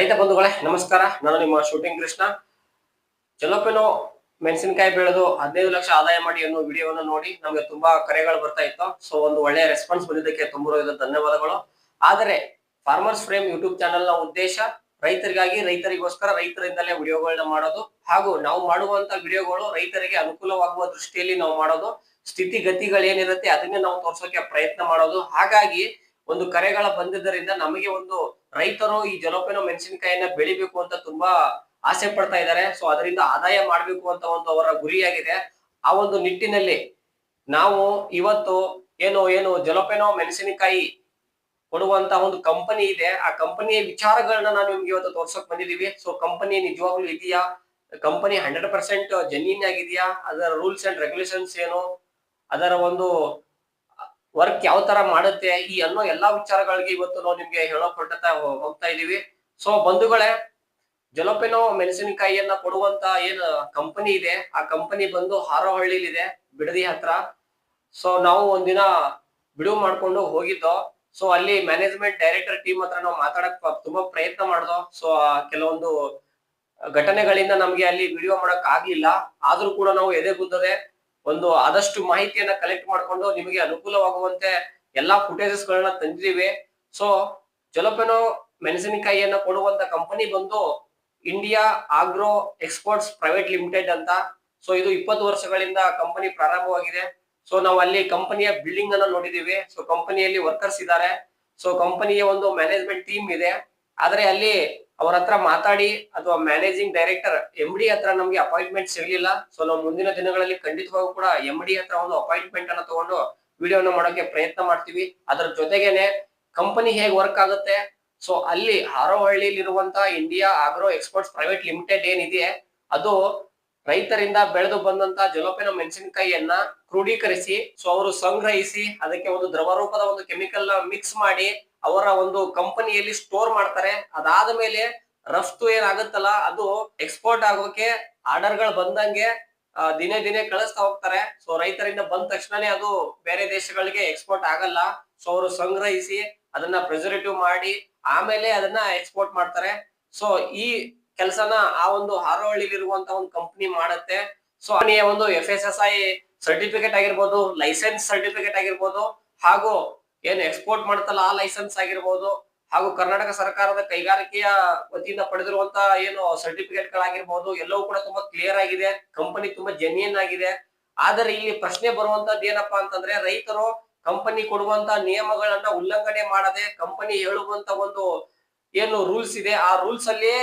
ರೈತ ಬಂಧುಗಳೇ, ನಮಸ್ಕಾರ. ನಾನು ನಿಮ್ಮ ಶೂಟಿಂಗ್ ಕೃಷ್ಣ. ಚಲೋಪೆನೋ ಮೆಣಸಿನಕಾಯಿ ಬೆಳೆದು ಹದಿನೈದು ಲಕ್ಷ ಆದಾಯ ಮಾಡಿ ಅನ್ನೋ ವಿಡಿಯೋವನ್ನು ನೋಡಿ ನಮಗೆ ತುಂಬಾ ಕರೆಗಳು ಬರ್ತಾ ಇತ್ತು. ಸೊ ಒಂದು ಒಳ್ಳೆಯ ರೆಸ್ಪಾನ್ಸ್ ಬಂದಿದ್ದಕ್ಕೆ ತುಂಬ ಧನ್ಯವಾದಗಳು. ಆದರೆ ಫಾರ್ಮರ್ಸ್ ಫ್ರೇಮ್ ಯೂಟ್ಯೂಬ್ ಚಾನೆಲ್ನ ಉದ್ದೇಶ ರೈತರಿಗಾಗಿ, ರೈತರಿಗೋಸ್ಕರ ರೈತರಿಂದಲೇ ವಿಡಿಯೋಗಳನ್ನ ಮಾಡೋದು. ಹಾಗೂ ನಾವು ಮಾಡುವಂತ ವಿಡಿಯೋಗಳು ರೈತರಿಗೆ ಅನುಕೂಲವಾಗುವ ದೃಷ್ಟಿಯಲ್ಲಿ ನಾವು ಮಾಡೋದು. ಸ್ಥಿತಿಗತಿಗಳು ಏನಿರುತ್ತೆ ಅದನ್ನೇ ನಾವು ತೋರ್ಸೋಕೆ ಪ್ರಯತ್ನ ಮಾಡೋದು. ಹಾಗಾಗಿ ಒಂದು ಕರೆಗಳ ಬಂದಿದ್ದರಿಂದ ನಮಗೆ ಒಂದು ರೈತರು ಈ ಜಲೋಪೇನೋ ಮೆಣಸಿನಕಾಯಿಯನ್ನ ಬೆಳಿಬೇಕು ಅಂತ ತುಂಬಾ ಆಸೆ ಪಡ್ತಾ ಇದ್ದಾರೆ. ಸೊ ಅದರಿಂದ ಆದಾಯ ಮಾಡಬೇಕು ಅಂತ ಒಂದು ಅವರ ಗುರಿಯಾಗಿದೆ. ಆ ಒಂದು ನಿಟ್ಟಿನಲ್ಲಿ ನಾವು ಇವತ್ತು ಏನು ಏನು ಜಲೋಪೇನೋ ಮೆಣಸಿನಕಾಯಿ ಕೊಡುವಂತ ಒಂದು ಕಂಪನಿ ಇದೆ. ಆ ಕಂಪನಿಯ ವಿಚಾರಗಳನ್ನ ನಾನು ನಿಮ್ಗೆ ಇವತ್ತು ತೋರ್ಸಕ್ ಬಂದಿದೀವಿ. ಸೊ ಕಂಪನಿ ನಿಜವಾಗ್ಲೂ ಇದೆಯಾ? ಕಂಪನಿ ಹಂಡ್ರೆಡ್ ಪರ್ಸೆಂಟ್ ಜನ್ಯೂನ್ ಆಗಿದೆಯಾ? ಅದರ ರೂಲ್ಸ್ ಅಂಡ್ ರೆಗ್ಯುಲೇಷನ್ಸ್ ಏನು? ಅದರ ಒಂದು ವರ್ಕ್ ಯಾವ ತರ ಮಾಡುತ್ತೆ, ಈ ಅನ್ನೋ ಎಲ್ಲಾ ವಿಚಾರಗಳಿಗೆ ಇವತ್ತು ನಾವು ನಿಮ್ಗೆ ಹೊರಟ ಹೋಗ್ತಾ ಇದೀವಿ. ಸೊ ಬಂಧುಗಳೇ, ಜಲಪೆನೋ ಮೆಣಸಿನಕಾಯಿಯನ್ನ ಕೊಡುವಂತ ಏನ್ ಕಂಪನಿ ಇದೆ, ಆ ಕಂಪನಿ ಬಂದು ಹಾರೋಹಳ್ಳಿಲಿದೆ, ಬಿಡದಿ ಹತ್ರ. ಸೊ ನಾವು ಒಂದಿನ ಬಿಡುವು ಮಾಡ್ಕೊಂಡು ಹೋಗಿದ್ದೋ ಸೊ ಅಲ್ಲಿ ಮ್ಯಾನೇಜ್ಮೆಂಟ್ ಡೈರೆಕ್ಟರ್ ಟೀಮ್ ಹತ್ರ ನಾವು ಮಾತಾಡಕ್ ತುಂಬಾ ಪ್ರಯತ್ನ ಮಾಡ್ದೋ ಸೊ ಕೆಲವೊಂದು ಘಟನೆಗಳಿಂದ ನಮ್ಗೆ ಅಲ್ಲಿ ವಿಡಿಯೋ ಮಾಡಕ್ ಆಗ್ಲಿಲ್ಲ ಆದ್ರೂ ಕೂಡ ನಾವು ಎದೆಗುದ್ದದೆ ಒಂದು ಆದಷ್ಟು ಮಾಹಿತಿಯನ್ನ ಕಲೆಕ್ಟ್ ಮಾಡ್ಕೊಂಡು ನಿಮಗೆ ಅನುಕೂಲವಾಗುವಂತೆ ಎಲ್ಲಾ ಫುಟೇಜಸ್ ಗಳನ್ನ ತಂದಿದೀವಿ ಸೊ ಜಲಪೆನೋ ಮೆಣಸಿನಕಾಯಿಯನ್ನ ಕೊಡುವಂತ ಕಂಪನಿ ಬಂದು India agro exports private limited ಅಂತ. ಸೊ ಇದು ಇಪ್ಪತ್ತು ವರ್ಷಗಳಿಂದ ಕಂಪನಿ ಪ್ರಾರಂಭವಾಗಿದೆ. ಸೊ ನಾವು ಅಲ್ಲಿ ಕಂಪನಿಯ ಬಿಲ್ಡಿಂಗ್ ಅನ್ನ ನೋಡಿದೀವಿ ಸೊ ಕಂಪನಿಯಲ್ಲಿ ವರ್ಕರ್ಸ್ ಇದ್ದಾರೆ. ಸೊ ಕಂಪನಿಯ ಒಂದು ಮ್ಯಾನೇಜ್ಮೆಂಟ್ ಟೀಮ್ ಇದೆ. ಆದ್ರೆ ಅಲ್ಲಿ ಅವ್ರ ಹತ್ರ ಮಾತಾಡಿ ಅಥವಾ ಮ್ಯಾನೇಜಿಂಗ್ ಡೈರೆಕ್ಟರ್ ಎಂ ಡಿ ಹತ್ರ ನಮ್ಗೆ ಅಪಾಯಿಂಟ್ಮೆಂಟ್ ಸಿಗ್ಲಿಲ್ಲ ಸೊ ನಾವು ಮುಂದಿನ ದಿನಗಳಲ್ಲಿ ಖಂಡಿತವಾಗೂ ಕೂಡ ಎಂ ಡಿ ಹತ್ರ ಒಂದು ಅಪಾಯಿಂಟ್ಮೆಂಟ್ ಅನ್ನ ತಗೊಂಡು ವಿಡಿಯೋನ ಮಾಡೋಕೆ ಪ್ರಯತ್ನ ಮಾಡ್ತೀವಿ. ಅದರ ಜೊತೆಗೇನೆ ಕಂಪನಿ ಹೇಗ್ ವರ್ಕ್ ಆಗುತ್ತೆ? ಸೊ ಅಲ್ಲಿ ಹಾರೋಹಳ್ಳಿಲಿರುವಂತ India agro exports private limited ಏನಿದೆ, ಅದು ರೈತರಿಂದ ಬೆಳೆದು ಬಂದಂತ ಜಲೋಪೆನೋ ಮೆಣಸಿನಕಾಯಿಯನ್ನ ಕ್ರೋಢೀಕರಿಸಿ, ಸೊ, ಅವರು ಸಂಗ್ರಹಿಸಿ, ಅದಕ್ಕೆ ಒಂದು ದ್ರವ ರೂಪದ ಒಂದು ಕೆಮಿಕಲ್ ಮಿಕ್ಸ್ ಮಾಡಿ ಅವರ ಒಂದು ಕಂಪನಿಯಲ್ಲಿ ಸ್ಟೋರ್ ಮಾಡ್ತಾರೆ. ಅದಾದ ಮೇಲೆ ರಫ್ತು ಏನಾಗುತ್ತಲ್ಲ, ಅದು ಎಕ್ಸ್ಪೋರ್ಟ್ ಆಗೋಕೆ ಆರ್ಡರ್ಗಳು ಬಂದಂಗೆ ದಿನೇ ದಿನೇ ಕಳಿಸ್ತಾ ಹೋಗ್ತಾರೆ. ಸೊ ರೈತರಿಂದ ಬಂದ ತಕ್ಷಣನೇ ಅದು ಬೇರೆ ದೇಶಗಳಿಗೆ ಎಕ್ಸ್ಪೋರ್ಟ್ ಆಗಲ್ಲ. ಸೊ ಅವರು ಸಂಗ್ರಹಿಸಿ ಅದನ್ನ ಪ್ರಿಸರ್ವೇಟಿವ್ ಮಾಡಿ, ಆಮೇಲೆ ಅದನ್ನ ಎಕ್ಸ್ಪೋರ್ಟ್ ಮಾಡ್ತಾರೆ. ಸೊ ಈ ಕೆಲಸನ ಆ ಒಂದು ಹಾರೋಹಳ್ಳಿಲಿರುವಂತ ಒಂದು ಕಂಪನಿ ಮಾಡುತ್ತೆ. ಸೊ ಒಂದು F S S I certificate ಆಗಿರ್ಬೋದು ಲೈಸೆನ್ಸ್ ಸರ್ಟಿಫಿಕೇಟ್ ಆಗಿರ್ಬೋದು, ಹಾಗೂ ಏನು ಎಕ್ಸ್ಪೋರ್ಟ್ ಮಾಡುತ್ತಲ್ಲ ಆ ಲೈಸೆನ್ಸ್ ಆಗಿರ್ಬೋದು ಹಾಗೂ ಕರ್ನಾಟಕ ಸರ್ಕಾರದ ಕೈಗಾರಿಕೆಯ ವತಿಯಿಂದ ಪಡೆದಿರುವಂತ ಏನು ಸರ್ಟಿಫಿಕೇಟ್ ಗಳಾಗಿರ್ಬೋದು ಎಲ್ಲವೂ ಕೂಡ ತುಂಬಾ ಕ್ಲಿಯರ್ ಆಗಿದೆ. ಕಂಪನಿ ತುಂಬಾ ಜೆನ್ಯನ್ ಆಗಿದೆ. ಆದರೆ ಇಲ್ಲಿ ಪ್ರಶ್ನೆ ಬರುವಂತದ್ದು ಏನಪ್ಪಾ ಅಂತಂದ್ರೆ, ರೈತರು ಕಂಪನಿ ಕೊಡುವಂತ ನಿಯಮಗಳನ್ನ ಉಲ್ಲಂಘನೆ ಮಾಡದೆ ಕಂಪನಿ ಹೇಳುವಂತ ಒಂದು ಏನು ರೂಲ್ಸ್ ಇದೆ, ಆ ರೂಲ್ಸ್ ಅಲ್ಲಿ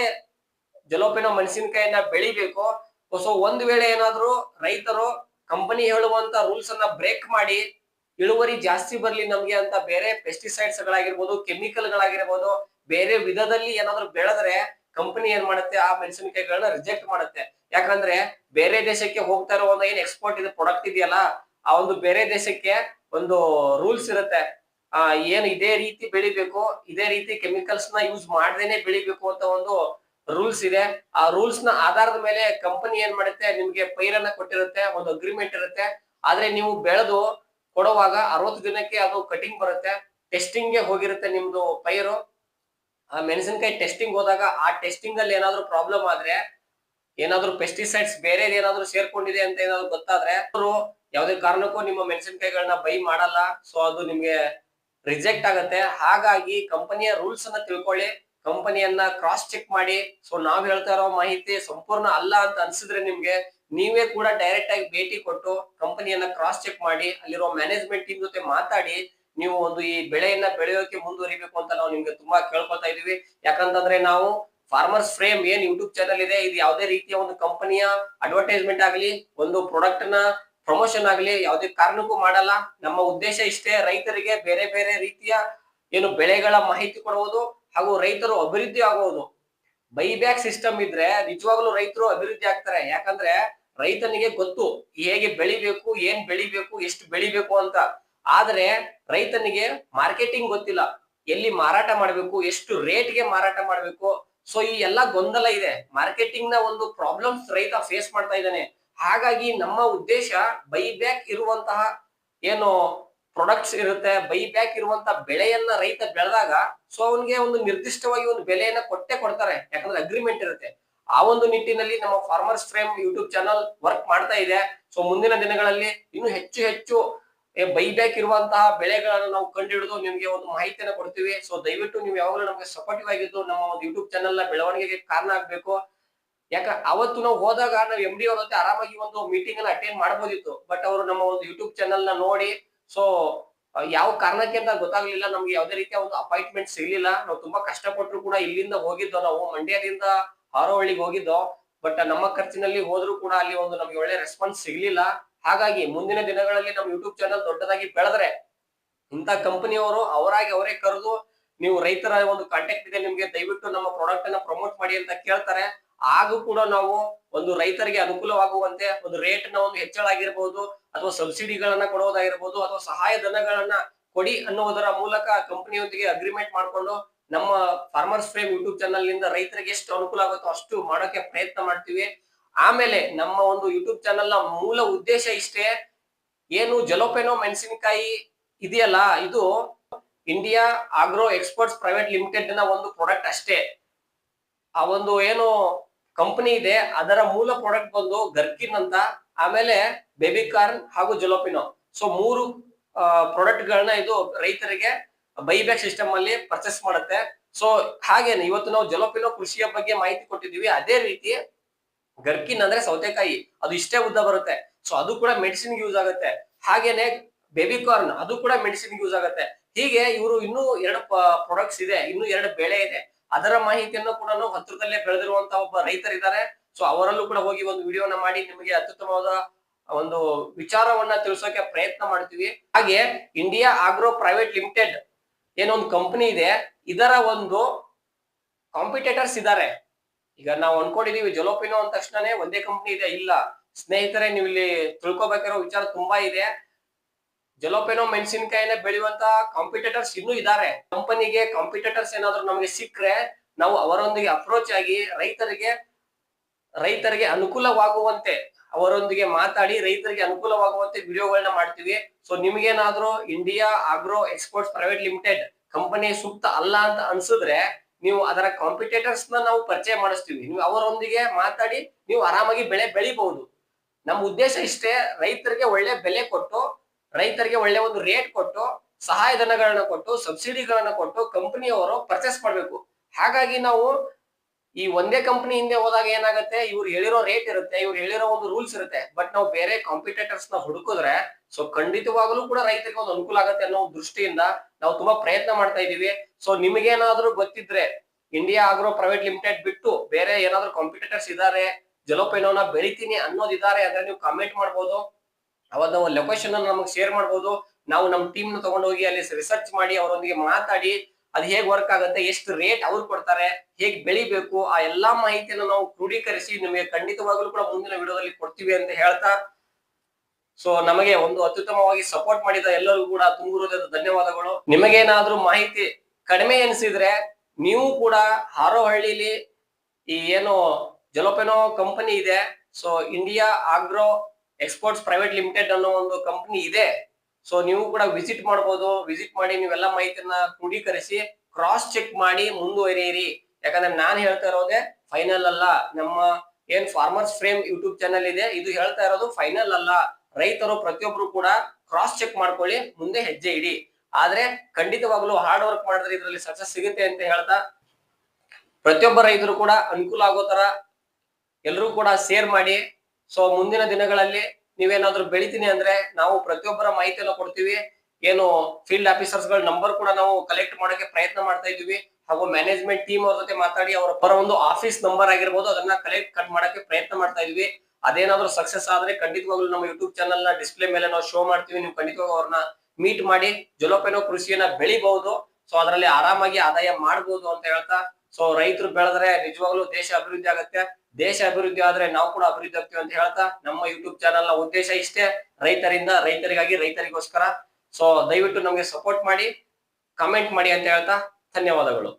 ಜಲೋಪೆನೋ ಮೆಣಸಿನಕಾಯಿನ ಬೆಳಿಬೇಕು. ಸೊ ಒಂದ್ ವೇಳೆ ಏನಾದ್ರು ರೈತರು ಕಂಪನಿ ಹೇಳುವಂತ ರೂಲ್ಸ್ ಅನ್ನ ಬ್ರೇಕ್ ಮಾಡಿ ಇಳುವರಿ ಜಾಸ್ತಿ ಬರ್ಲಿ ನಮ್ಗೆ ಅಂತ ಬೇರೆ ಪೆಸ್ಟಿಸೈಡ್ಸ್ ಗಳಾಗಿರ್ಬೋದು ಕೆಮಿಕಲ್ ಗಳಾಗಿರ್ಬೋದು ಬೇರೆ ವಿಧದಲ್ಲಿ ಏನಾದ್ರು ಬೆಳೆದ್ರೆ ಕಂಪನಿ ಏನ್ ಮಾಡುತ್ತೆ, ಆ ಮೆಣಸಿನಕಾಯಿಗಳನ್ನ ರಿಜೆಕ್ಟ್ ಮಾಡುತ್ತೆ. ಯಾಕಂದ್ರೆ ಬೇರೆ ದೇಶಕ್ಕೆ ಹೋಗ್ತಾ ಇರೋ ಒಂದು ಏನ್ ಎಕ್ಸ್ಪೋರ್ಟ್ ಇದೆ ಪ್ರಾಡಕ್ಟ್ ಇದೆಯಲ್ಲ, ಆ ಒಂದು ಬೇರೆ ದೇಶಕ್ಕೆ ಒಂದು ರೂಲ್ಸ್ ಇರುತ್ತೆ. ಆ, ಏನ್ ಇದೇ ರೀತಿ ಬೆಳಿಬೇಕು, ಇದೇ ರೀತಿ ಕೆಮಿಕಲ್ಸ್ನ ಯೂಸ್ ಮಾಡ್ದೇನೆ ಬೆಳಿಬೇಕು ಅಂತ ಒಂದು ರೂಲ್ಸ್ ಇದೆ. ಆ ರೂಲ್ಸ್ನ ಆಧಾರದ ಮೇಲೆ ಕಂಪನಿ ಏನ್ ಮಾಡುತ್ತೆ, ನಿಮ್ಗೆ ಪೈರನ್ನ ಕೊಟ್ಟಿರುತ್ತೆ, ಒಂದು ಅಗ್ರಿಮೆಂಟ್ ಇರುತ್ತೆ. ಆದ್ರೆ ನೀವು ಬೆಳೆದು ಕೊಡುವಾಗ ಅರವತ್ತು ದಿನಕ್ಕೆ ಅದು ಕಟಿಂಗ್ ಬರುತ್ತೆ. ಟೆಸ್ಟಿಂಗ್ಗೆ ಹೋಗಿರುತ್ತೆ ನಿಮ್ದು ಪೈರು. ಆ ಮೆಣಸಿನಕಾಯಿ ಟೆಸ್ಟಿಂಗ್ ಹೋದಾಗ ಆ ಟೆಸ್ಟಿಂಗ್ ಅಲ್ಲಿ ಏನಾದ್ರು ಪ್ರಾಬ್ಲಮ್ ಆದ್ರೆ, ಏನಾದ್ರು ಪೆಸ್ಟಿಸೈಡ್ಸ್ ಬೇರೆ ಏನಾದ್ರು ಸೇರ್ಕೊಂಡಿದೆ ಅಂತ ಏನಾದ್ರು ಗೊತ್ತಾದ್ರೆ, ಅವರು ಯಾವುದೇ ಕಾರಣಕ್ಕೂ ನಿಮ್ಮ ಮೆಣಸಿನಕಾಯಿಗಳನ್ನ ಬೈ ಮಾಡಲ್ಲ. ಸೊ ಅದು ನಿಮ್ಗೆ ರಿಜೆಕ್ಟ್ ಆಗತ್ತೆ. ಹಾಗಾಗಿ ಕಂಪನಿಯ ರೂಲ್ಸ್ ಅನ್ನ ತಿಳ್ಕೊಳ್ಳಿ ಕಂಪನಿಯನ್ನ ಕ್ರಾಸ್ ಚೆಕ್ ಮಾಡಿ. ಸೊ ನಾವ್ ಹೇಳ್ತಾ ಇರೋ ಮಾಹಿತಿ ಸಂಪೂರ್ಣ ಅಲ್ಲ ಅಂತ ಅನ್ಸಿದ್ರೆ ನಿಮ್ಗೆ ನೀವೇ ಕೂಡ ಡೈರೆಕ್ಟ್ ಆಗಿ ಭೇಟಿ ಕೊಟ್ಟು ಕಂಪನಿಯನ್ನ ಕ್ರಾಸ್ ಚೆಕ್ ಮಾಡಿ ಅಲ್ಲಿರೋ ಮ್ಯಾನೇಜ್ಮೆಂಟ್ ಟೀಮ್ ಜೊತೆ ಮಾತಾಡಿ, ನೀವು ಒಂದು ಈ ಬೆಳೆಯನ್ನ ಬೆಳೆಯೋಕೆ ಮುಂದುವರಿಬೇಕು ಅಂತ ನಾವು ನಿಮ್ಗೆ ತುಂಬಾ ಕೇಳ್ಕೊತಾ ಇದೀವಿ ಯಾಕಂತಂದ್ರೆ ನಾವು ಫಾರ್ಮರ್ಸ್ ಫ್ರೇಮ್ ಏನ್ ಯೂಟ್ಯೂಬ್ ಚಾನಲ್ ಇದೆ, ಇದು ಯಾವುದೇ ರೀತಿಯ ಒಂದು ಕಂಪನಿಯ ಅಡ್ವರ್ಟೈಸ್ಮೆಂಟ್ ಆಗಲಿ, ಒಂದು ಪ್ರಾಡಕ್ಟ್ನ ಪ್ರಮೋಷನ್ ಆಗಲಿ ಯಾವುದೇ ಕಾರಣಕ್ಕೂ ಮಾಡಲ್ಲ. ನಮ್ಮ ಉದ್ದೇಶ ಇಷ್ಟೇ, ರೈತರಿಗೆ ಬೇರೆ ಬೇರೆ ರೀತಿಯ ಏನು ಬೆಳೆಗಳ ಮಾಹಿತಿ ಕೊಡುವುದು ಹಾಗೂ ರೈತರು ಅಭಿವೃದ್ಧಿ ಆಗುವುದು ಬೈಬ್ಯಾಕ್ ಸಿಸ್ಟಮ್ ಇದ್ರೆ ನಿಜವಾಗ್ಲೂ ರೈತರು ಅಭಿವೃದ್ಧಿ ಆಗ್ತಾರೆ. ಯಾಕಂದ್ರೆ ರೈತನಿಗೆ ಗೊತ್ತು ಹೇಗೆ ಬೆಳಿಬೇಕು, ಏನ್ ಬೆಳಿಬೇಕು, ಎಷ್ಟು ಬೆಳಿಬೇಕು ಅಂತ. ಆದ್ರೆ ರೈತನಿಗೆ ಮಾರ್ಕೆಟಿಂಗ್ ಗೊತ್ತಿಲ್ಲ. ಎಲ್ಲಿ ಮಾರಾಟ ಮಾಡಬೇಕು, ಎಷ್ಟು ರೇಟ್ಗೆ ಮಾರಾಟ ಮಾಡಬೇಕು. ಸೊ ಈ ಎಲ್ಲಾ ಗೊಂದಲ ಇದೆ. ಮಾರ್ಕೆಟಿಂಗ್ನ ಒಂದು ಪ್ರಾಬ್ಲಮ್ಸ್ ರೈತ ಫೇಸ್ ಮಾಡ್ತಾ ಇದ್ದಾನೆ. ಹಾಗಾಗಿ ನಮ್ಮ ಉದ್ದೇಶ ಬೈಬ್ಯಾಕ್ ಇರುವಂತಹ ಏನು ಪ್ರೊಡಕ್ಟ್ಸ್ ಇರುತ್ತೆ ಬೈ ಬ್ಯಾಕ್ ಇರುವಂತ ಬೆಳೆಯನ್ನ ರೈತ ಬೆಳೆದಾಗ ಸೊ ಅವನಿಗೆ ಒಂದು ನಿರ್ದಿಷ್ಟವಾಗಿ ಒಂದು ಬೆಲೆಯನ್ನ ಕೊಟ್ಟೆ ಕೊಡ್ತಾರೆ. ಯಾಕಂದ್ರೆ ಅಗ್ರಿಮೆಂಟ್ ಇರುತ್ತೆ. ಆ ಒಂದು ನಿಟ್ಟಿನಲ್ಲಿ ನಮ್ಮ farmers frame YouTube channel work ಮಾಡ್ತಾ ಇದೆ. ಸೊ ಮುಂದಿನ ದಿನಗಳಲ್ಲಿ ಇನ್ನು ಹೆಚ್ಚು ಹೆಚ್ಚು ಬೈ ಬ್ಯಾಕ್ ಇರುವಂತಹ ಬೆಳೆಗಳನ್ನು ನಾವು ಕಂಡುಹಿಡಿದು ನಿಮಗೆ ಒಂದು ಮಾಹಿತಿಯನ್ನು ಕೊಡ್ತೀವಿ. ಸೊ ದಯವಿಟ್ಟು ನೀವು ಯಾವಾಗಲೂ ನಮಗೆ ಸಪೋರ್ಟಿವ್ ಆಗಿದ್ದು ನಮ್ಮ ಒಂದು ಯೂಟ್ಯೂಬ್ ಚಾನಲ್ನ ಬೆಳವಣಿಗೆಗೆ ಕಾರಣ ಆಗ್ಬೇಕು. ಯಾಕ, ಅವತ್ತು ನಾವು ಹೋದಾಗ ನಾವು ಎಂ ಡಿ ಅವ್ರ ಜೊತೆ ಆರಾಮಾಗಿ ಒಂದು ಮೀಟಿಂಗ್ ಅನ್ನ ಅಟೆಂಡ್ ಮಾಡಬಹುದಿತ್ತು ಬಟ್ ಅವರು ನಮ್ಮ ಒಂದು ಯೂಟ್ಯೂಬ್ ಚಾನಲ್ನ ನೋಡಿ ಸೊ ಯಾವ ಕಾರಣಕ್ಕೆ ಅಂತ ಗೊತ್ತಾಗ್ಲಿಲ್ಲ. ನಮ್ಗೆ ಯಾವುದೇ ರೀತಿಯ ಒಂದು ಅಪಾಯಿಂಟ್ಮೆಂಟ್ ಸಿಗ್ಲಿಲ್ಲ ನಾವು ತುಂಬಾ ಕಷ್ಟಪಟ್ಟರು ಕೂಡ ಇಲ್ಲಿಂದ ಹೋಗಿದ್ದೋ ನಾವು ಮಂಡ್ಯದಿಂದ ಹಾರೋಹಳ್ಳಿಗೆ ಹೋಗಿದ್ದೋ ಬಟ್ ನಮ್ಮ ಖರ್ಚಿನಲ್ಲಿ ಹೋದ್ರು ಕೂಡ ಅಲ್ಲಿ ಒಂದು ನಮ್ಗೆ ಒಳ್ಳೆ ರೆಸ್ಪಾನ್ಸ್ ಸಿಗ್ಲಿಲ್ಲ. ಹಾಗಾಗಿ ಮುಂದಿನ ದಿನಗಳಲ್ಲಿ ನಮ್ಮ ಯೂಟ್ಯೂಬ್ ಚಾನಲ್ ದೊಡ್ಡದಾಗಿ ಬೆಳೆದ್ರೆ ಇಂಥ ಕಂಪನಿಯವರು ಅವರಾಗಿ ಅವರೇ ಕರೆದು ನೀವು ರೈತರ ಒಂದು ಕಾಂಟ್ಯಾಕ್ಟ್ ಇದೆ ನಿಮ್ಗೆ, ದಯವಿಟ್ಟು ನಮ್ಮ ಪ್ರಾಡಕ್ಟ್ ಅನ್ನ ಪ್ರಮೋಟ್ ಮಾಡಿ ಅಂತ ಕೇಳ್ತಾರೆ. ಆಗ ಕೂಡ ನಾವು ಒಂದು ರೈತರಿಗೆ ಅನುಕೂಲವಾಗುವಂತೆ ಒಂದು ರೇಟ್ನ ಒಂದು ಹೆಚ್ಚಳ ಆಗಿರ್ಬೋದು, ಅಥವಾ ಸಬ್ಸಿಡಿಗಳನ್ನ ಕೊಡೋದಾಗಿರ್ಬೋದು, ಅಥವಾ ಸಹಾಯ ಧನಗಳನ್ನ ಕೊಡಿ ಅನ್ನುವುದರ ಮೂಲಕ ಕಂಪನಿಯೊಂದಿಗೆ ಅಗ್ರಿಮೆಂಟ್ ಮಾಡ್ಕೊಂಡು ನಮ್ಮ ಫಾರ್ಮರ್ಸ್ ಫ್ರೇಮ್ ಯೂಟ್ಯೂಬ್ ಚಾನಲ್ನಿಂದ ರೈತರಿಗೆ ಎಷ್ಟು ಅನುಕೂಲ ಆಗುತ್ತೋ ಅಷ್ಟು ಮಾಡೋಕೆ ಪ್ರಯತ್ನ ಮಾಡ್ತೀವಿ. ಆಮೇಲೆ ನಮ್ಮ ಒಂದು ಯೂಟ್ಯೂಬ್ ಚಾನಲ್ನ ಮೂಲ ಉದ್ದೇಶ ಇಷ್ಟೇ, ಏನು ಜಲೋಪೆನೋ ಮೆಣಸಿನಕಾಯಿ ಇದೆಯಲ್ಲ, ಇದು ಇಂಡಿಯಾ ಆಗ್ರೋ ಎಕ್ಸ್ಪರ್ಟ್ಸ್ ಪ್ರೈವೇಟ್ ಲಿಮಿಟೆಡ್ನ ಒಂದು ಪ್ರಾಡಕ್ಟ್ ಅಷ್ಟೇ. ಆ ಒಂದು ಏನು ಕಂಪನಿ ಇದೆ, ಅದರ ಮೂಲ ಪ್ರಾಡಕ್ಟ್ ಬಂದು ಗರ್ಕಿನ್ ಅಂತ, ಆಮೇಲೆ ಬೇಬಿ ಕಾರ್ನ್ ಹಾಗೂ ಜಲೋಪಿನೋ ಸೊ ಮೂರು ಪ್ರಾಡಕ್ಟ್ ಗಳನ್ನ ಇದು ರೈತರಿಗೆ ಬೈಬ್ಯಾಕ್ ಸಿಸ್ಟಮ್ ಅಲ್ಲಿ ಪರ್ಚೇಸ್ ಮಾಡುತ್ತೆ. ಸೊ ಹಾಗೇನೆ ಇವತ್ತು ನಾವು ಜಲೋಪಿನೋ ಕೃಷಿಯ ಬಗ್ಗೆ ಮಾಹಿತಿ ಕೊಟ್ಟಿದೀವಿ ಅದೇ ರೀತಿ ಗರ್ಕಿನ್ ಅಂದ್ರೆ ಸೌತೆಕಾಯಿ, ಅದು ಇಷ್ಟೇ ಉದ್ದ ಬರುತ್ತೆ. ಸೊ ಅದು ಕೂಡ ಮೆಡಿಸಿನ್ ಯೂಸ್ ಆಗುತ್ತೆ. ಹಾಗೇನೆ ಬೇಬಿ ಕಾರ್ನ್ ಅದು ಕೂಡ ಮೆಡಿಸಿನ್ ಯೂಸ್ ಆಗುತ್ತೆ. ಹೀಗೆ ಇವರು ಇನ್ನೂ ಎರಡು ಪ್ರಾಡಕ್ಟ್ಸ್ ಇದೆ, ಇನ್ನೂ ಎರಡು ಬೆಳೆ ಇದೆ. ಅದರ ಮಾಹಿತಿಯನ್ನು ಕೂಡ ಹತ್ತಿರದಲ್ಲೇ ಬೆಳೆದಿರುವಂತಹ ಬೆಳೆದಿರುವಂತ ಒಬ್ಬ ರೈತರಿದ್ದಾರೆ. ಸೊ ಅವರಲ್ಲೂ ಕೂಡ ಹೋಗಿ ಒಂದು ವಿಡಿಯೋನ ಮಾಡಿ ನಿಮಗೆ ಅತ್ಯುತ್ತಮವಾದ ಒಂದು ವಿಚಾರವನ್ನ ತಿಳಿಸೋಕೆ ಪ್ರಯತ್ನ ಮಾಡ್ತೀವಿ. ಹಾಗೆ ಇಂಡಿಯಾ ಆಗ್ರೋ ಪ್ರೈವೇಟ್ ಲಿಮಿಟೆಡ್ ಏನೊಂದು ಕಂಪನಿ ಇದೆ, ಇದರ ಒಂದು ಕಾಂಪಿಟೇಟರ್ಸ್ ಇದ್ದಾರೆ. ಈಗ ನಾವು ಅನ್ಕೊಂಡಿದೀವಿ ಜೊಲೋಪಿನೋ ಅಂದ ತಕ್ಷಣನೇ ಒಂದೇ ಕಂಪನಿ ಇದೆ, ಇಲ್ಲ. ಸ್ನೇಹಿತರೆ, ನೀವು ಇಲ್ಲಿ ತಿಳ್ಕೊಬೇಕಿರೋ ವಿಚಾರ ತುಂಬಾ ಇದೆ. ಜೊಲೋಪಿನೋ ಮೆಣಸಿನಕಾಯಿನ ಬೆಳೆಯುವಂತ ಕಾಂಪಿಟೇಟರ್ಸ್ ಇನ್ನೂ ಇದ್ದಾರೆ. ಕಂಪನಿಗೆ ಕಾಂಪಿಟೇಟರ್ಸ್ ಏನಾದ್ರು ನಮಗೆ ಸಿಕ್ಕರೆ, ನಾವು ಅವರೊಂದಿಗೆ ಅಪ್ರೋಚ್ ಆಗಿ ರೈತರಿಗೆ ರೈತರಿಗೆ ಅನುಕೂಲವಾಗುವಂತೆ ಅವರೊಂದಿಗೆ ಮಾತಾಡಿ ರೈತರಿಗೆ ಅನುಕೂಲವಾಗುವಂತೆ ವಿಡಿಯೋಗಳನ್ನ ಮಾಡ್ತೀವಿ. So ನಿಮ್ಗೇನಾದ್ರೂ India agro exports private limited company ಸೂಕ್ತ ಅಲ್ಲ ಅಂತ ಅನ್ಸಿದ್ರೆ ನೀವು ಅದರ ಕಾಂಪಿಟೇಟರ್ಸ್ನ ನಾವು ಪರಿಚಯ ಮಾಡಿಸ್ತೀವಿ. ನೀವು ಅವರೊಂದಿಗೆ ಮಾತಾಡಿ ನೀವು ಆರಾಮಾಗಿ ಬೆಳೆ ಬೆಳಿಬಹುದು. ನಮ್ಮ ಉದ್ದೇಶ ಇಷ್ಟೇ, ರೈತರಿಗೆ ಒಳ್ಳೆ ಬೆಲೆ ಕೊಟ್ಟು, ರೈತರಿಗೆ ಒಳ್ಳೆ ಒಂದು ರೇಟ್ ಕೊಟ್ಟು, ಸಹಾಯಧನಗಳನ್ನ ಕೊಟ್ಟು ಸಬ್ಸಿಡಿಗಳನ್ನ ಕೊಟ್ಟು ಕಂಪನಿಯವರು ಪರ್ಚೇಸ್ ಮಾಡಬೇಕು. ಹಾಗಾಗಿ ನಾವು ಈ ಒಂದೇ ಕಂಪನಿ ಹಿಂದೆ ಹೋದಾಗ ಏನಾಗುತ್ತೆ? ಇವ್ರು ಹೇಳಿರೋ ರೇಟ್ ಇರುತ್ತೆ, ಇವ್ರು ಹೇಳಿರೋ ಒಂದು ರೂಲ್ಸ್ ಇರುತ್ತೆ. ಬಟ್ ನಾವು ಬೇರೆ ಕಾಂಪಿಟೇಟರ್ಸ್ನ ಹುಡುಕಿದ್ರೆ ಸೊ ಖಂಡಿತವಾಗ್ಲೂ ಕೂಡ ರೈತರಿಗೆ ಒಂದು ಅನುಕೂಲ ಆಗುತ್ತೆ ಅನ್ನೋ ದೃಷ್ಟಿಯಿಂದ ನಾವು ತುಂಬಾ ಪ್ರಯತ್ನ ಮಾಡ್ತಾ ಇದೀವಿ ಸೊ ನಿಮಗೇನಾದ್ರೂ ಗೊತ್ತಿದ್ರೆ ಇಂಡಿಯಾ ಆಗ್ರೋ ಪ್ರೈವೇಟ್ ಲಿಮಿಟೆಡ್ ಬಿಟ್ಟು ಬೇರೆ ಏನಾದ್ರು ಕಾಂಪಿಟೇಟರ್ಸ್ ಇದಾರೆ ಜಲೋಪೆನೋನ ಬೆಳಿತೀನಿ ಅನ್ನೋದಿದ್ದಾರೆ ಅಂದ್ರೆ ನೀವು ಕಾಮೆಂಟ್ ಮಾಡ್ಬೋದು. ಅವಾಗ ನಾವು ಲೊಕೇಶನ್ ಅನ್ನು ನಮಗೆ ಶೇರ್ ಮಾಡ್ಬೋದು. ನಾವು ನಮ್ಮ ಟೀಮ್ನ ತಗೊಂಡೋಗಿ ಅಲ್ಲಿ ರಿಸರ್ಚ್ ಮಾಡಿ, ಅವರೊಂದಿಗೆ ಮಾತಾಡಿ ಅದು ಹೇಗ್ ವರ್ಕ್ ಆಗುತ್ತೆ, ಎಷ್ಟು ರೇಟ್ ಅವ್ರು ಕೊಡ್ತಾರೆ, ಹೇಗ್ ಬೆಳಿಬೇಕು, ಆ ಎಲ್ಲಾ ಮಾಹಿತಿಯನ್ನು ನಾವು ಕ್ರೋಢೀಕರಿಸಿ ನಿಮಗೆ ಖಂಡಿತವಾಗ್ಲೂ ಕೂಡ ಮುಂದಿನ ವಿಡಿಯೋದಲ್ಲಿ ಕೊಡ್ತೀವಿ ಅಂತ ಹೇಳ್ತಾ. ಸೊ ನಮಗೆ ಒಂದು ಅತ್ಯುತ್ತಮವಾಗಿ ಸಪೋರ್ಟ್ ಮಾಡಿದ ಎಲ್ಲರಿಗೂ ಕೂಡ ತುಂಬಿರೋದ ಧನ್ಯವಾದಗಳು. ನಿಮಗೇನಾದ್ರೂ ಮಾಹಿತಿ ಕಡಿಮೆ ಎನಿಸಿದ್ರೆ ನೀವು ಕೂಡ ಹಾರೋಹಳ್ಳಿಲಿ ಈ ಏನು ಜಲೋಪೆನೋ ಕಂಪನಿ ಇದೆ. So India agro exports private limited ಅನ್ನೋ ಒಂದು ಕಂಪನಿ ಇದೆ. ಸೊ ನೀವು ಕೂಡ ವಿಸಿಟ್ ಮಾಡಬಹುದು ವಿಸಿಟ್ ಮಾಡಿ ನೀವೆಲ್ಲ ಮಾಹಿತಿಯನ್ನ ಕ್ರೋಢೀಕರಿಸಿ ಕ್ರಾಸ್ ಚೆಕ್ ಮಾಡಿ ಮುಂದುವರಿಯಿರಿ. ಯಾಕಂದ್ರೆ ನಾನು ಹೇಳ್ತಾ ಇರೋದೇ ಫೈನಲ್ ಅಲ್ಲ. ನಮ್ಮ ಏನ್ ಫಾರ್ಮರ್ಸ್ ಫ್ರೇಮ್ ಯೂಟ್ಯೂಬ್ ಚಾನಲ್ ಇದೆ, ಇದು ಹೇಳ್ತಾ ಇರೋದು ಫೈನಲ್ ಅಲ್ಲ. ರೈತರು ಪ್ರತಿಯೊಬ್ರು ಕೂಡ ಕ್ರಾಸ್ ಚೆಕ್ ಮಾಡ್ಕೊಳ್ಳಿ, ಮುಂದೆ ಹೆಜ್ಜೆ ಇಡಿ. ಆದ್ರೆ ಖಂಡಿತವಾಗ್ಲೂ ಹಾರ್ಡ್ ವರ್ಕ್ ಮಾಡಿದ್ರೆ ಇದರಲ್ಲಿ ಸಕ್ಸಸ್ ಸಿಗುತ್ತೆ ಅಂತ ಹೇಳ್ತಾ ಪ್ರತಿಯೊಬ್ಬ ರೈತರು ಕೂಡ ಅನುಕೂಲ ಆಗೋ ತರ ಎಲ್ಲರೂ ಕೂಡ ಶೇರ್ ಮಾಡಿ. ಸೊ ಮುಂದಿನ ದಿನಗಳಲ್ಲಿ ನೀವೇನಾದ್ರೂ ಬೆಳಿತೀನಿ ಅಂದ್ರೆ ನಾವು ಪ್ರತಿಯೊಬ್ಬರ ಮಾಹಿತಿಯನ್ನು ಕೊಡ್ತೀವಿ. ಏನು ಫೀಲ್ಡ್ ಆಫೀಸರ್ಸ್ಗಳ ನಂಬರ್ ಕೂಡ ನಾವು ಕಲೆಕ್ಟ್ ಮಾಡೋಕೆ ಪ್ರಯತ್ನ ಮಾಡ್ತಾ ಇದೀವಿ ಹಾಗೂ ಮ್ಯಾನೇಜ್ಮೆಂಟ್ ಟೀಮ್ ಅವ್ರ ಜೊತೆ ಮಾತಾಡಿ ಅವರ ಒಂದು ಆಫೀಸ್ ನಂಬರ್ ಆಗಿರ್ಬೋದು, ಅದನ್ನ ಕಲೆಕ್ಟ್ ಕಟ್ ಮಾಡೋಕೆ ಪ್ರಯತ್ನ ಮಾಡ್ತಾ ಇದೀವಿ ಅದೇನಾದ್ರೂ ಸಕ್ಸಸ್ ಆದ್ರೆ ಖಂಡಿತವಾಗ್ಲೂ ನಮ್ಮ ಯೂಟ್ಯೂಬ್ ಚಾನಲ್ನ ಡಿಸ್ಪ್ಲೇ ಮೇಲೆ ನಾವು ಶೋ ಮಾಡ್ತೀವಿ. ನೀವು ಖಂಡಿತವಾಗ ಅವ್ರನ್ನ ಮೀಟ್ ಮಾಡಿ, ಜಲೋಪೆನೋ ಕೃಷಿಯನ್ನ ಬೆಳಿಬಹುದು. ಸೊ ಅದರಲ್ಲಿ ಆರಾಮಾಗಿ ಆದಾಯ ಮಾಡಬಹುದು ಅಂತ ಹೇಳ್ತಾ. ಸೊ ರೈತರು ಬೆಳೆದ್ರೆ ನಿಜವಾಗ್ಲೂ ದೇಶ ಅಭಿವೃದ್ಧಿ ಆಗುತ್ತೆ. ದೇಶ ಅಭಿವೃದ್ಧಿ ಆದ್ರೆ ನಾವು ಕೂಡ ಅಭಿವೃದ್ಧಿ ಆಗ್ತೀವಿ ಅಂತ ಹೇಳ್ತಾ ನಮ್ಮ ಯೂಟ್ಯೂಬ್ ಚಾನಲ್ನ ಉದ್ದೇಶ ಇಷ್ಟೇ, ರೈತರಿಂದ, ರೈತರಿಗಾಗಿ, ರೈತರಿಗೋಸ್ಕರ. ಸೊ ದಯವಿಟ್ಟು ನಮಗೆ ಸಪೋರ್ಟ್ ಮಾಡಿ ಕಮೆಂಟ್ ಮಾಡಿ ಅಂತ ಹೇಳ್ತಾ ಧನ್ಯವಾದಗಳು.